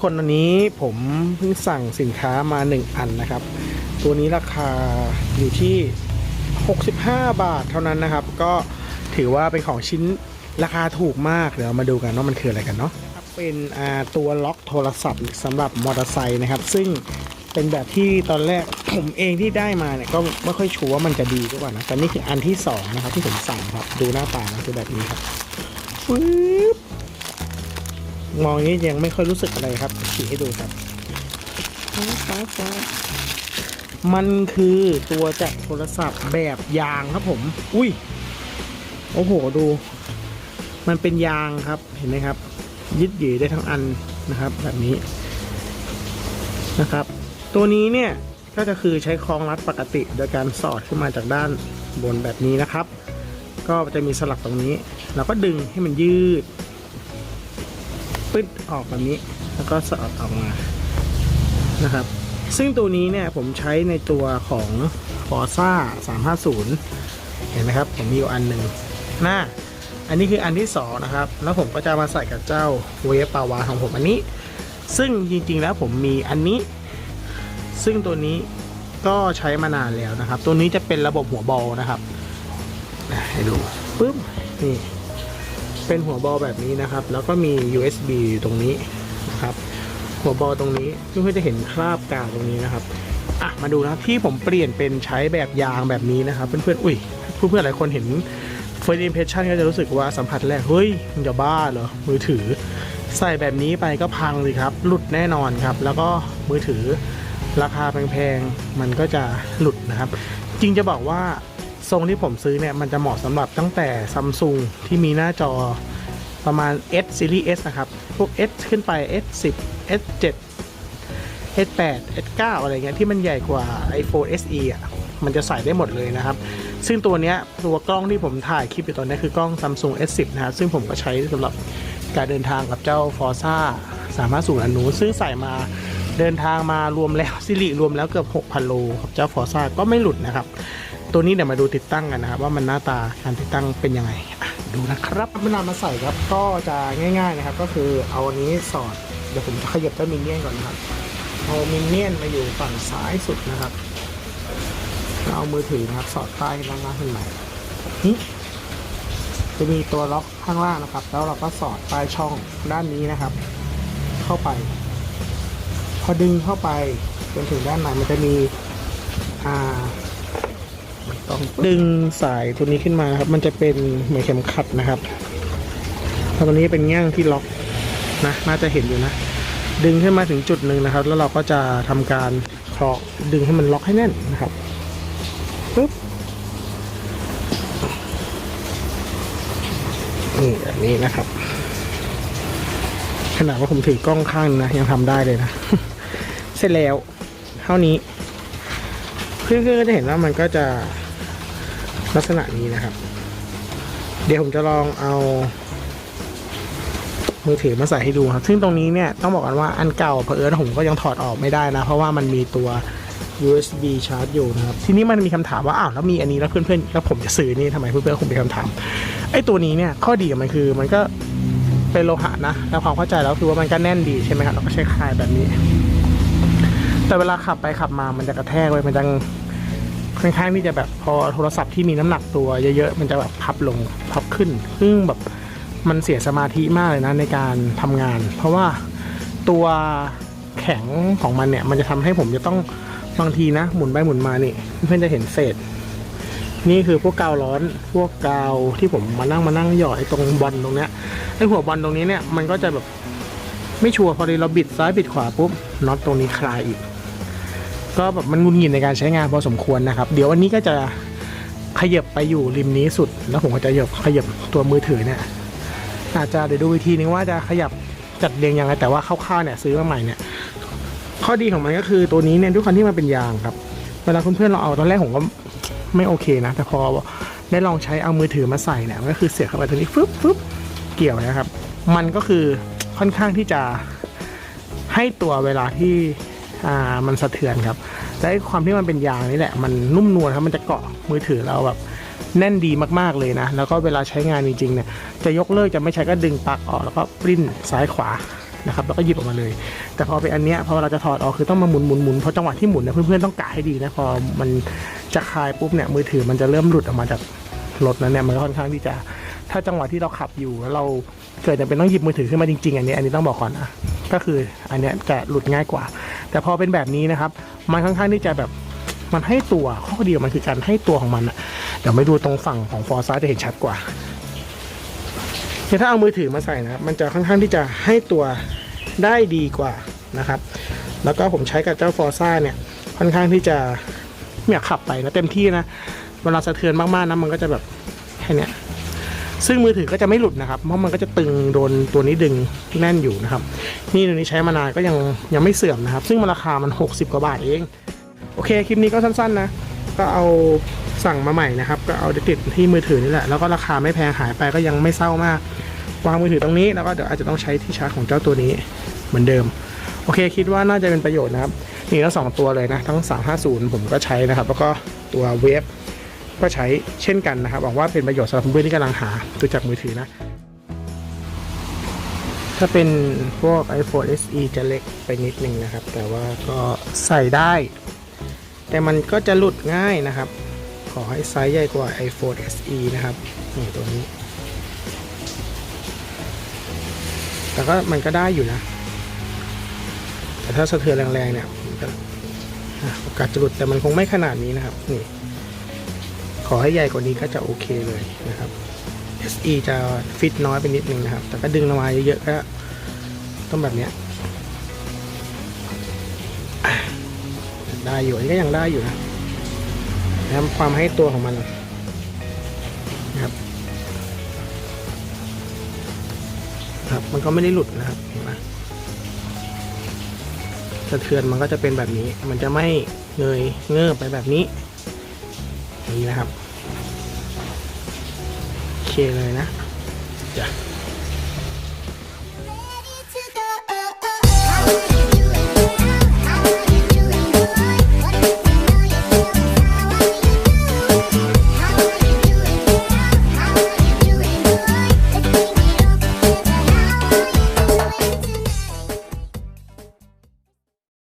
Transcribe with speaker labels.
Speaker 1: กคนอันนี้ผมเพิ่งสั่งสินค้ามา 1 อันนะครับ ตัวนี้ราคาอยู่ที่ 65 บาทเท่านั้นนะครับ ก็ถือว่าเป็นของชิ้นราคาถูกมาก เดี๋ยวมาดูกันว่ามันคืออะไรกันเนาะเป็นตัวล็อกโทรศัพท์สำหรับมอเตอร์ไซค์นะครับ ซึ่งเป็นแบบที่ตอนแรกผมเองที่ได้มาเนี่ยก็ไม่ค่อยชัวร์ว่ามันจะดีหรือเปล่านะแต่นี่คืออันที่สองนะครับที่ผมสั่งครับดูหน้าตานะคือแบบนี้ครับปึ๊บ มองนี้ยังไม่ค่อยรู้สึกอะไรครับขี่ให้ดูครับ มันคือตัวแจกโทรศัพท์แบบยางครับผม อุ้ย โอ้โหดู มันเป็นยางครับ เห็นไหมครับ ยึดหยีได้ทั้งอันนะครับ แบบนี้นะครับ ตัวนี้เนี่ยก็จะคือใช้คล้องรัดปกติ โดยการสอดขึ้นมาจากด้านบนแบบนี้นะครับ ก็จะมีสลักตรงนี้ เราก็ดึงให้มันยืด ปึ๊ดออกแบบนี้ แล้วก็สอดออกมานะครับ ซึ่งตัวนี้เนี่ยผมใช้ในตัวของ Forza 350 เห็นไหมครับ ผมมีอยู่อันหนึ่งหน้า อันนี้คืออันที่สองนะครับ แล้วผมก็จะมาใส่กับเจ้าเวฟปาวาของผมอันนี้ ซึ่งจริงๆแล้วผมมีอันนี้ ซึ่งตัวนี้ก็ใช้มานานแล้วนะครับ ตัวนี้จะเป็นระบบหัวบอลนะครับให้ดูปึ๊บนี่ เป็นหัวบอลแบบนี้นะครับ แล้วก็มี USB อยู่ตรงนี้นะครับ หัวบอลตรงนี้เพื่อนๆจะเห็นคราบกาวตรงนี้นะครับอะมาดูนะครับที่ผมเปลี่ยนเป็นใช้แบบยางแบบนี้นะครับ เพื่อนๆอุ้ยเพื่อนๆหลายคนเห็น first impression ก็จะรู้สึกว่าสัมผัสแรกเฮ้ยมันจะบ้าเหรอมือถือ ใส่แบบนี้ไปก็พังเลยครับ หลุดแน่นอนครับ แล้วก็มือถือราคาแพงๆมันก็จะหลุดนะครับ จริงจะบอกว่า ทรงที่ผมซื้อเนี่ย มันจะเหมาะสำหรับตั้งแต่ซัมซุงที่มีหน้าจอประมาณ S Series S นะครับ พวก S ขึ้นไป S10 S7 S8 S9 อะไรเงี้ยที่มันใหญ่กว่า iPhone SE อะมันจะใส่ได้หมดเลยนะครับ ซึ่งตัวเนี้ยตัวกล้องที่ผมถ่ายคลิปอยู่ตอนนี้คือกล้อง Samsung S10 นะครับซึ่งผมก็ใช้สำหรับการเดินทางกับเจ้า Forza สามารถสูงอนนู้นซึ่งใส่มาเดินทางมารวมแล้วซิริรวมแล้วเกือบ 6,000 โลกับเจ้า Forza ก็ไม่หลุดนะครับ ตัวนี้เดี๋ยวมาดูติดตั้งกันนะครับว่ามันหน้าตาการติดตั้งเป็นยังไงดูนะครับเวลามาใส่ครับก็จะง่ายๆนะครับ ก็คือเอาอันนี้สอดเดี๋ยวผมจะขยับเจ้ามินเนี่ยนก่อนนะครับเอามินเนี่ยนมาอยู่ฝั่งซ้ายสุดนะครับเอามือถือนะครับ สอดใต้ล่างๆขึ้นมานี่จะมีตัวล็อกข้างล่างนะครับ แล้วเราก็สอดใต้ช่องด้านนี้นะครับ เข้าไป พอดึงเข้าไปจนถึงด้านในมันจะมีอ่า ต้องดึงสายตัวนี้ขึ้นมานะครับ มันจะเป็นเหมือนเข็มขัดนะครับแล้วตัวนี้เป็นแง่งที่ล็อกนะน่าจะเห็นอยู่นะ ดึงขึ้นมาถึงจุดหนึ่งนะครับ แล้วเราก็จะทำการเคาะดึงให้มันล็อกให้แน่นนะครับปึ๊บนี่แบบนี้นะครับ ขนาดว่าผมถือกล้องข้างนึงนะยังทำได้เลยนะ เสร็จแล้ว เท่านี้เพื่อนๆก็จะเห็นว่ามันก็จะ ลักษณะนี้นะครับ เดี๋ยวผมจะลองเอามือถือมาใส่ให้ดูครับ ซึ่งตรงนี้เนี่ยต้องบอกกันว่าอันเก่าเผอิญผมก็ยังถอดออกไม่ได้นะ เพราะว่ามันมีตัว USB ชาร์จอยู่นะครับ ทีนี้มันมีคำถามว่าอ้าวแล้วมีอันนี้แล้วเพื่อนๆแล้วผมจะซื้อนี่ทำไมเพื่อนๆคงมีคำถามไอ้ตัวนี้เนี่ยข้อดีของมันคือมันก็เป็นโลหะนะแล้วความเข้าใจแล้วคือว่ามันก็แน่นดีใช่ไหมครับเราก็ใช้คลายแบบนี้ แต่เวลาขับไปขับมามันจะกระแทกไว้มันจะ ค่อนข้างที่จะแบบพอโทรศัพท์ที่มีน้ำหนักตัวเยอะๆมันจะแบบพับลงพับขึ้น ซึ่งแบบมันเสียสมาธิมากเลยนะในการทำงาน เพราะว่าตัวแข็งของมันเนี่ย มันจะทำให้ผมจะต้องบางทีนะ หมุนไปหมุนมานี่ เพื่อนจะเห็นเศษ นี่คือพวกกาวร้อนพวกกาวที่ผมมานั่งมานั่งหยอดไอ้ตรงบอลตรงเนี้ยไอ้หัวบอลตรงนี้เนี่ยมันก็จะแบบไม่ชัวร์พอดีเราบิดซ้ายบิดขวาปุ๊บน็อตตรงนี้คลายอีก ก็แบบมันงุนงิดในการใช้งานพอสมควรนะครับ เดี๋ยววันนี้ก็จะขยับไปอยู่ริมนี้สุด แล้วผมก็จะขยับขยับตัวมือถือเนี่ยอาจจะเดี๋ยวดูวิธีนึงว่าจะขยับจัดเรียงยังไงแต่ว่าคร่าวๆเนี่ยซื้อมาใหม่เนี่ยข้อดีของมันก็คือตัวนี้เนี่ยด้วยความที่มันเป็นยางครับ เวลาเพื่อนๆเราเอาตอนแรกผมก็ไม่โอเคนะ แต่พอได้ลองใช้เอามือถือมาใส่เนี่ยก็คือเสียบเข้าไปตรงนี้ฟึบฟึบเกี่ยวนะครับ มันก็คือค่อนข้างที่จะให้ตัวเวลาที่ อ่ามันสะเทือนครับและความที่มันเป็นยางนี่แหละมันนุ่มนวลครับมันจะเกาะมือถือเราแบบแน่นดีมากๆเลยนะ แล้วก็เวลาใช้งานจริงๆเนี่ยจะยกเลิกจะไม่ใช้ก็ดึงปลั๊กออกแล้วก็ปริ้นซ้ายขวานะครับแล้วก็หยิบออกมาเลย แต่พอเป็นอันเนี้ยพอเราจะถอดออกคือต้องมาหมุนหมุนหมุนเพราะจังหวะที่หมุนเนี่ยเพื่อนๆต้องกะให้ดีนะพอมันจะคลายปุ๊บเนี่ยมือถือมันจะเริ่มหลุดออกมาจากรถนั้นเนี่ยมันก็ค่อนข้างที่จะ ถ้าจังหวะที่เราขับอยู่แล้วเราเกิดจะเป็นต้องหยิบมือถือขึ้นมาจริงๆ อันนี้อันนี้ต้องบอกก่อนนะก็คืออันเนี้ยจะหลุดง่ายกว่า แต่พอเป็นแบบนี้นะครับ มันค่อนข้างที่จะแบบมันให้ตัวข้อดีของมันคือการให้ตัวของมันอะเดี๋ยวไม่ดูตรงฝั่งของฟอร์ซ่าจะเห็นชัดกว่าคือถ้าเอามือถือมาใส่นะครับมันจะค่อนข้างที่จะให้ตัวได้ดีกว่านะครับ แล้วก็ผมใช้กับเจ้าฟอร์ซ่าเนี่ยค่อนข้างที่จะไม่อยากขับไปนะเต็มที่นะเวลาสะเทือนมากๆนะมันก็จะแบบแค่เนี้ย ซึ่งมือถือก็จะไม่หลุดนะครับ เพราะมันก็จะตึงโดนตัวนี้ดึงแน่นอยู่นะครับ นี่ตัวนี้ใช้มานานก็ยังยังไม่เสื่อมนะครับ ซึ่งมันราคามัน 60 กว่าบาทเอง โอเค คลิปนี้ก็สั้นๆนะ ก็เอาสั่งมาใหม่นะครับ ก็เอาติดที่มือถือนี่แหละ แล้วก็ราคาไม่แพงหายไปก็ยังไม่เศร้ามาก วางมือถือตรงนี้ แล้วก็เดี๋ยวอาจจะต้องใช้ที่ชาร์จของเจ้าตัวนี้เหมือนเดิม โอเค คิดว่าน่าจะเป็นประโยชน์นะครับ นี่ทั้งสองตัวเลยนะ ทั้ง 350 ผมก็ใช้นะครับ แล้วก็ตัวเวฟ ก็ใช้เช่นกันนะครับหวังว่าเป็นประโยชน์สำหรับเพื่อนที่กำลังหาตัวจับมือถือนะ ถ้าเป็นพวก iPhone SE จะเล็กไปนิดนึงนะครับ แต่ว่าก็ใส่ได้ แต่มันก็จะหลุดง่ายนะครับ ขอให้ไซส์ใหญ่กว่า iPhone SE นะครับนี่ตัวนี้ แต่ก็มันก็ได้อยู่นะ แต่ถ้าสะเทือนแรงๆเนี่ยโอกาสจะหลุดแต่มันคงไม่ขนาดนี้นะครับนี่ อให้ใหญ่กว่านี้ก็จะโอเคเลยนะครับ SE จะฟิตน้อยไปนิดนึงนะครับ แต่ก็ดึงลงมาเยอะๆก็ต้องแบบเนี้ยได้อยู่นนี้ก็ยังได้อยู่นะนะครับความให้ตัวของมันนะครับครับ มันก็ไม่ได้หลุดนะครับเห็นไหมสะเทือนมันก็จะเป็นแบบนี้ มันจะไม่เงยเงื้อไปแบบนี้ นี้นะครับ โอเคเลยนะจ้ะ